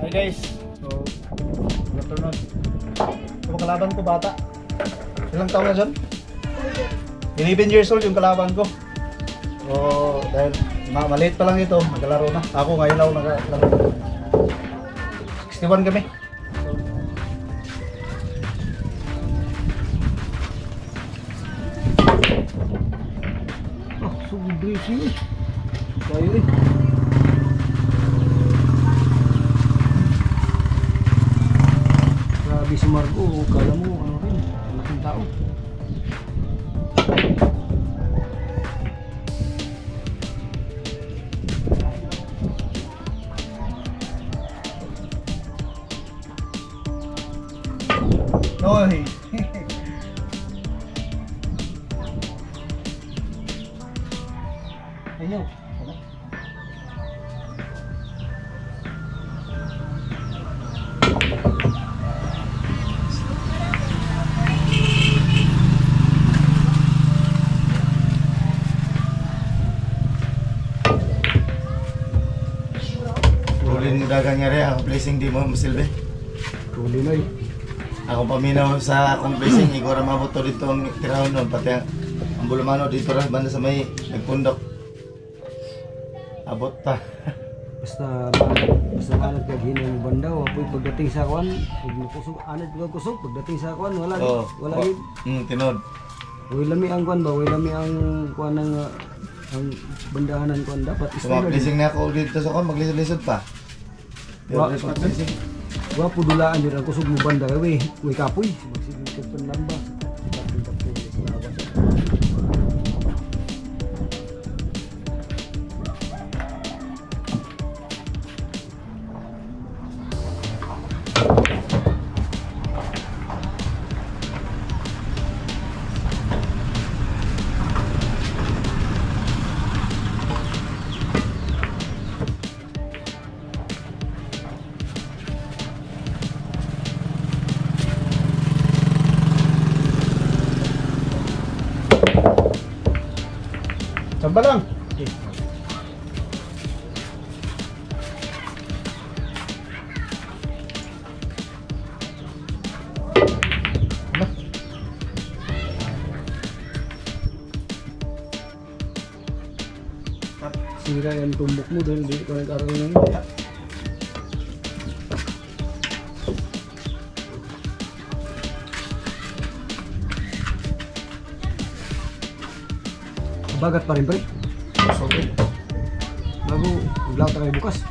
Hi guys. So, good afternoon. Yung kalaban ko bata. Ilang taon na dyan? 11 years old yung kalaban ko. So, dahil ma maliit pa lang ito, naglaro na. Ako ngayon ako naglaro. 61 kami. Ah, sobri sih. Kayo eh. Grabe si Margo, kala mo ano rin, malaking tao. Hoy. Ayaw. Dagang nga rin, ako blessing di mo masilbi. Tuloy na eh. Ako paminaw sa akong blessing, ikaw ra mabot to dito ang tirahon nun, pati ang, ang bulumano dito ra banda sa may nagpundok. Abot pa. Basta basta malag kag hinang banda, wapoy pagdating sa kwan, ug nakusog anad ka kusog pagdating sa kwan, wala Oo. wala Oh, gid. Mm, tinod. Way lami ang kwan ba, way lami ang kwan ng ang bandahanan kwan dapat So, mga standard. blessing na ako dito sa kon, maglisod-lisod pa. Wa-. Wa po dulaan din ang kusog mo banda kay way, way kapoy, magsigil ka panlamba. Kapin Samba lang. Sira yung tumbok mo dahil di ko nagkaroon ng Bagat pa rin pre. Okay. Bago maglaw tayo bukas.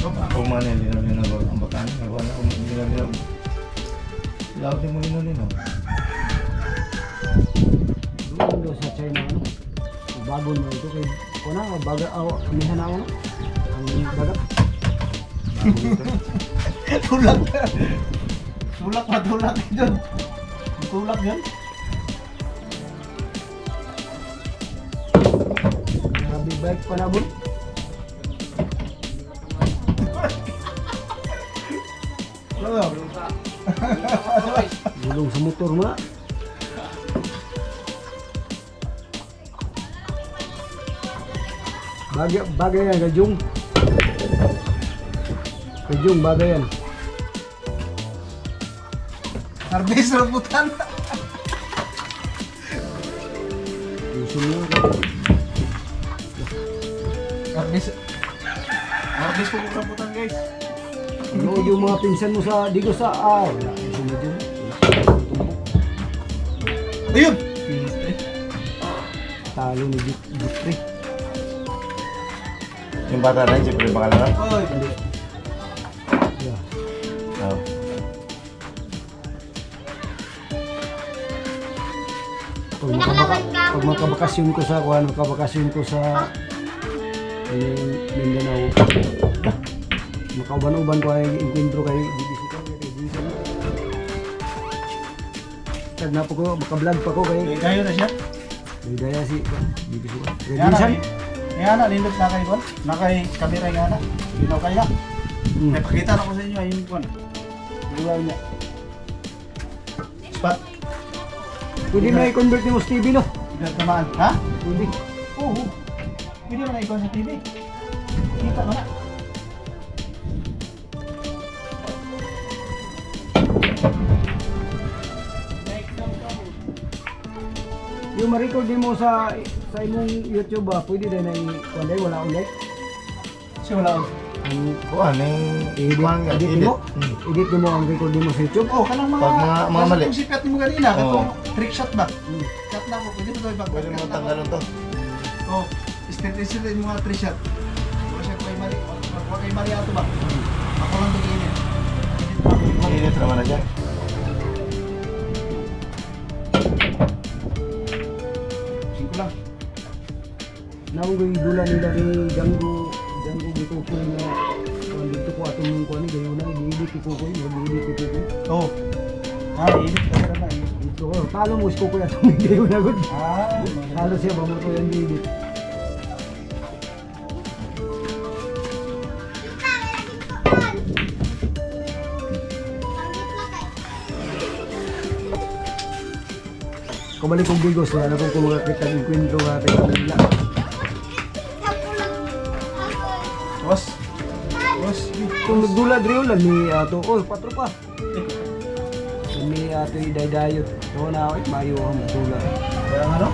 Ako man yan, linaw-linaw ang bataan. Wala akong linaw-linaw. Laot din mo linaw-linaw. Doon daw sa China ano. Bago mo ito kay kuna baga aw amihan ako no. Ang bagat. Tulak na. Tulak pa, tulak yun. Tulak yun. Grabe bike pa na bun. Oo. Gulong sa motor mo na. Bagay, bagay Harbis. Harbis po kung rambutan guys. ano yung mga pinsan mo sa, di ko sa, ah, wala. Gusto mo dyan. Ayun. Talo ni Jitri. Yung bata na yun, siyempre pangalan. Oy. Hindi. Yeah. Oo. Pag, makabaka, pag makabakasyon ko sa, kuhan, makabakasyon ko sa, eh, Mindanao, makauban-uban ko ay encuentro kay Bibisukan kay Bibisukan. Tag na po ko, makablog pa ko kay May kayo na siya. may daya si Bibisukan. Kay Yan na. Binsan. Yan na, nindot na kayo. Na kay kamera nga na. Ginaw kaya. Mm. May pakita na ko sa inyo ayun kon. Gulaw niya. Spot. Pwede mo i-convert ni mo sa TV no? Ilan tamaan. Ha? Pwede. Oo. Pwede mo na ikaw sa TV. Kita mo na. Yung ma-record din mo sa sa imong YouTube ba, pwede din ay wala wala ulit. Siya wala ako. Ang Kuan kuan nga, edit mo? Hmm. Edit mo ang record din mo sa YouTube. Oh, kanang mga... Pag mga- mga mali. Kung sikat mo kanina, Oo. katong trick shot ba? Hmm. Cut na ako, pwede mo ito ibang Pwede mo tanggalon to. Oh, sterilization yung mga trick shot. Wala siya kay mali. Wala kay mali ato ba? Ako lang tingin Init naman na dyan. Singko lang. Naong gay dula nila ni Django Django dito ko na kung dito ko atong kuan ni gayo na ko, i-edit ko ko. Oh. Ah, init ka na na. Dito ko, talo mo isko ko atong gayo na gud. Ah, Talo siya ba mo to yan i-edit. Kumalik kong bigos na ano kung kumakita ng kwento nga tayo kanila. boss. Boss. Kung nagdula driyo lang ni ato, oh patro pa. Ni ato idaydayo. So na ako, mayo ang magdula. Kaya ano?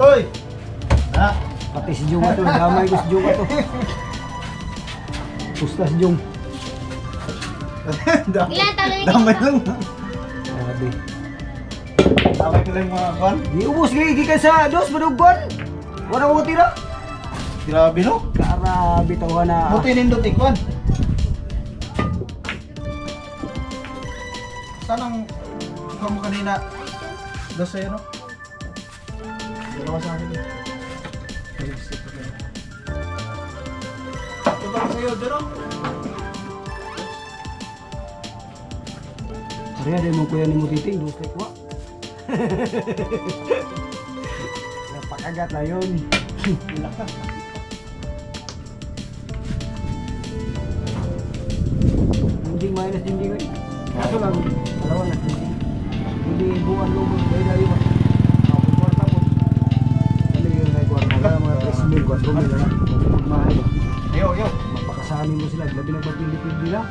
Hoy! Ah, Pati si Jung ato, damay ko si Jung ato. Pusta si Jung. damay, Ilan talo yung damay lang. Grabe. Damay ko lang mga kwan. Di ubos gay gikan sa dos madugon. Wala ko tira. Grabe no? Karabi tawa na. Buti nindot ikwan. Sanang ikaw mo kanina dos sa'yo no? Dalawa sa akin eh. Ba sa'yo, Jero? Kaya din mo kuya ni mo titing, dos like wa. Napakagat na yun. Hindi minus hindi ko. Kaso lang, dalawa na hindi. Hindi buwan lubos, may dali ba? Kwarta po. Ano yun na kwarta? Wala mga 3 mil, 4 mil na. Mahal ba? Yo, yo. Mapakasanin mo sila, labi na papili-pili na.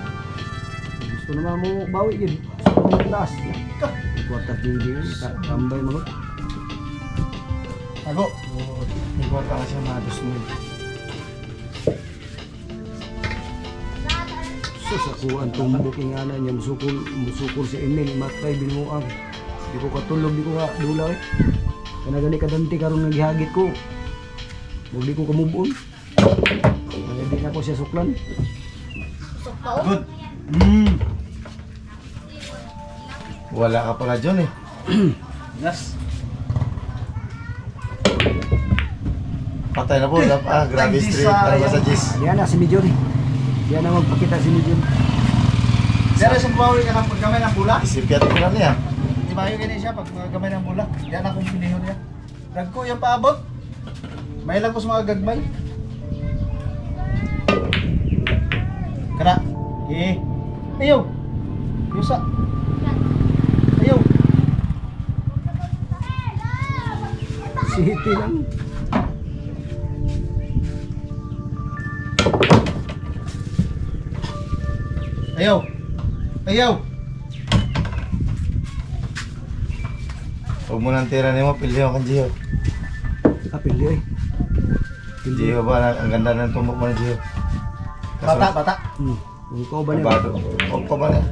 Gusto naman mo bawi yun. Taas. Kwarta pili yun, ta- tambay mo. Tago. Ikaw pa kasi mga dos mil. So sa kuan tong booking ana niya musukol musukol si Emil matay binuang. Di ko katulog di ko ka dula eh. Kana gani kadante karon naghihagit ko. Wag di ko kamubon. Kaya di na ko siya suklan. Good. Mm. Wala ka pala dyan eh. Yes. Patay na po. Ah, grabe street. Para ba sa Jis? Diyan na si Mijon. Diyan na magpakita si Mijon. Dere sa bawi ka ng paggamay ng bula. Isipyat ko na niya. Di ba yun siya pag gamay ng bula? Yan akong pinihon niya. Dagko yung paabot. May lang ko sa mga gagmay. Kana. Eh. Ayaw. Yusa. Ayaw. City lang. Ayaw. Ayaw. Huwag mo nang tira niyo mo. Pilyo kang Jiho. Apil di eh. Jiho ba? Ang ganda ng tumbok mo ng Jiho. Bata, bata. Hmm. Kung ikaw ba niya? Huwag pa ba na?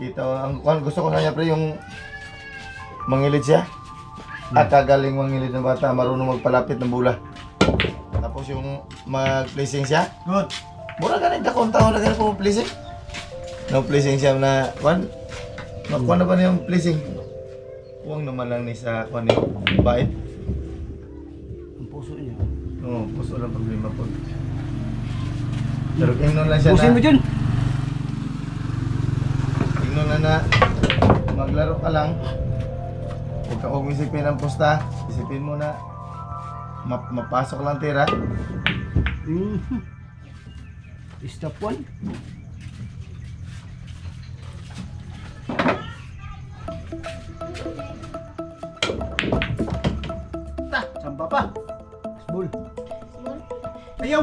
Kita ang gusto ko na niya pre yung mangilid siya. At kagaling mangilid ng bata, marunong magpalapit ng bula. Tapos yung mag-placing siya, Good. mura ka rin dakong taon na ganun po placing. No placing siya na, kwan, makuha na ba na yung placing? Huwag naman lang ni sa, kwan ni, bait. Ang puso niya. Oo, puso lang problema po. Pero ingnon lang siya Pusin mo na, dyan. ingnon na na, maglaro ka lang. Huwag ka huwag isipin ang pusta, isipin mo na, map mapasok lang tira. Mhm. Step one. Ta, samba pa. Ball. Ayaw.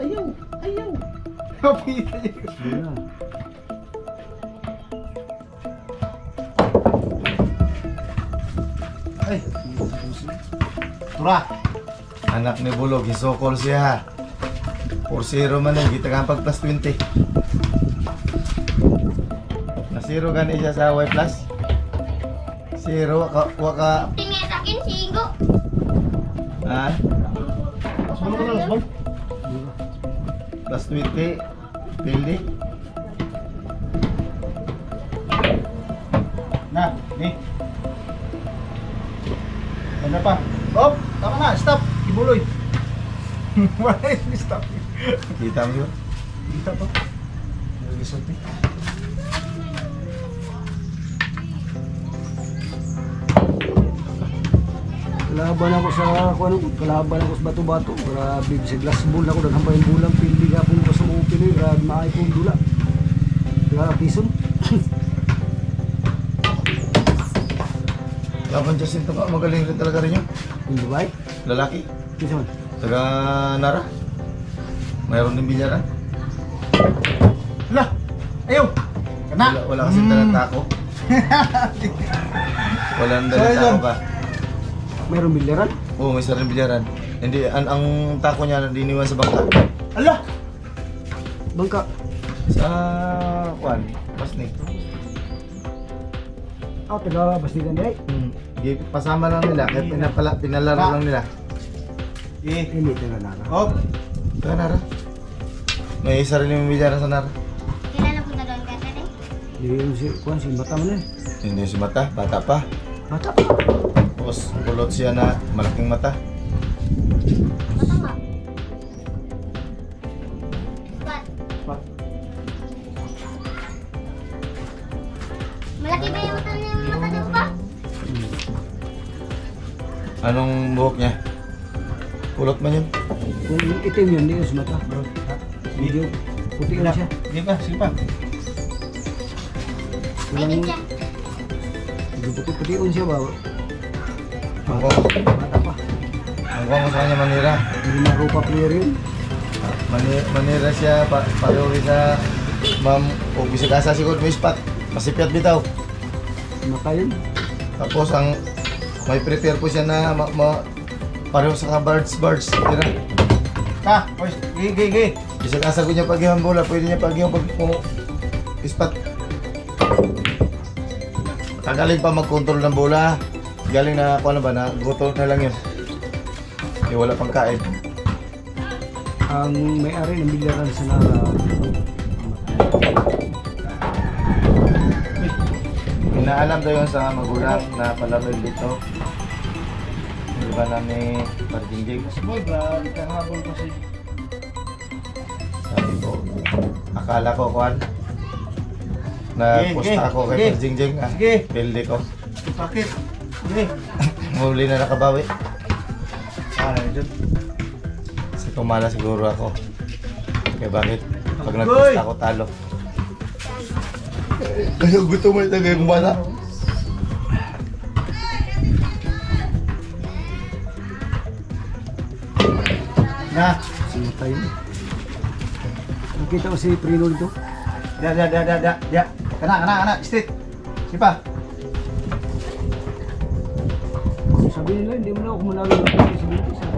Ayaw! Ayaw! Kapita niya. Ay! Tura! Anak ni Bulog, isokol siya. 4-0 man eh, kita pag plus 20. Na zero gani siya sa Y plus. Zero, waka, waka, Tingnan sa akin si Ingo. ha? Subukan ko na. Plus 20. Pildi. Na, ni. Ganda pa. Oh, tama na, stop. Ibuloy. Wala yung stop. Kita mo yun? Kita pa. Nag-result eh. Kalaban ako sa kuno, kalaban ako sa bato-bato. Grabe sa glass ball ako daghan pa yung bulang pindi ka pong sa open eh. Grabe maay kong dula. Grabe pison. Laban Jacinto ka, magaling rin talaga rin yun. Yung babae. Lalaki. Kisa man. Taga Nara. Mayroon din bilyaran. Lah! Ayaw! Kana! Wala, wala kasi Mm. dalang tako. Wala dalang yun. tako ka. Mayroong bilyaran. Oo, may sarili bilyaran. Hindi, ang, ang tako niya diniwan sa bangka. Ala! Bangka. Sa Juan, Pasnik. Ah, taga Bastigan day. Hmm. Gi- Pasama lang nila, kahit pinapala, pinalaro Ah. lang nila. Eh. Hindi taga nara. Oh. Taga Nara. May sarili mong bilyaran sa Nara. Ko na doon ka rin. Di si kuan si mata man eh. Hindi si Mata, bata pa. Mata pa. Tapos kulot siya na malaking mata. Buhok niya? Kulot man yun. Kung itim yun, di yun si mata. Bro, ha? Medyo puti lang siya. Sige pa, sige pa. Walang- siya. Medyo puti-putiun siya ba? Ang ko, Mata pa. ang ko sa kanya manira. Hindi marupa player yun. Mani, manira siya, pa, pareho sa ma'am, o bisag asa siguro may spot. Masipyat bitaw. Mata yun. Tapos ang may prepare po siya na ma, ma, pareho sa birds birds. Tira. Ha? Oy, gigi, gigi. Bisag asa ko niya paghihang bola, pwede niya pag mo spot. Kagaling pa mag-control ng bola. Galing na, kung ano ba, na guto na lang yun. Eh, wala pang kain. Ang may-ari ng bilyaran sa Nara. Inaalam daw yun sa magulang na palaro dito. Di ba na ni Parjingjing? Mas boy, grabe ka habol kasi. Sabi ko, akala ko kuhan. Na Sige, posta sige, ako kay sige. Parjingjing. Ah, Sige. Pildi ko. Bakit? Sige. Muli na nakabawi. Ah, dyan. Kasi kumala siguro ako. Kaya bakit? Pag Agoy! nagposta ako talo. Kaya gusto mo ito yung bata. Na. Si mata yun. Nakita ko si Prino dito. Ya, ya, ya, ya, ya, ya. Kana, kana, kana. Straight. Sige pa. Sabi nila, hindi mo na ako manalo ng 20 Sabi nila.